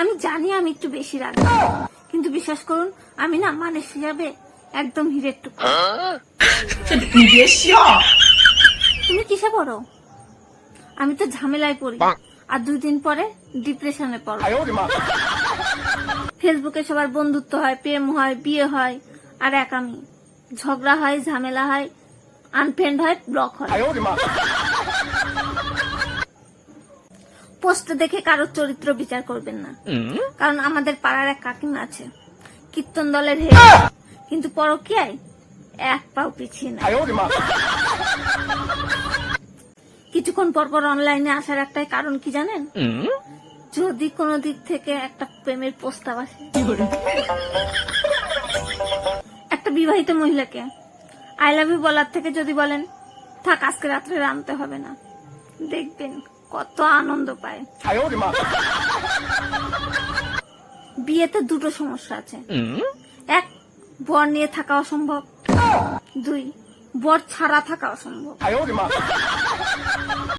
আমি জানি আমি একটু বেশি রাগ। কিন্তু বিশ্বাস করুন আমি না মানুষ হিসাবে একদম হিরের টুকরো। তুমি কিসে পড়ো? আমি তো ঝামেলায় পড়ি। আর দুই দিন পরে ডিপ্রেশনে পড়ো। ফেসবুকে সবার বন্ধুত্ব হয় প্রেম হয় বিয়ে হয় আর এক আমি। ঝগড়া হয় ঝামেলা হয় আনফ্রেন্ড হয় ব্লক হয়। পোস্ট দেখে কারোর চরিত্র বিচার করবেন না। কারণ আমাদের পাড়ার এক কাকিমা আছে। কীর্তন দলের হেড কিন্তু পরকিয়ায় এক পাও পিছিয়ে না কিছুক্ষণ পর পর অনলাইনে আসার একটাই কারণ কি জানেন? যদি কোনো দিক থেকে একটা প্রেমের প্রস্তাব আসে। একটা বিবাহিত মহিলাকে আই লাভ ইউ বলার থেকে যদি বলেন থাক আজকে রাত্রে রানতে হবে না। দেখবেন কত আনন্দ পায়। বিয়েতে দুটো সমস্যা আছে। এক বর নিয়ে থাকা অসম্ভব। দুই বর ছাড়া থাকা অসম্ভব।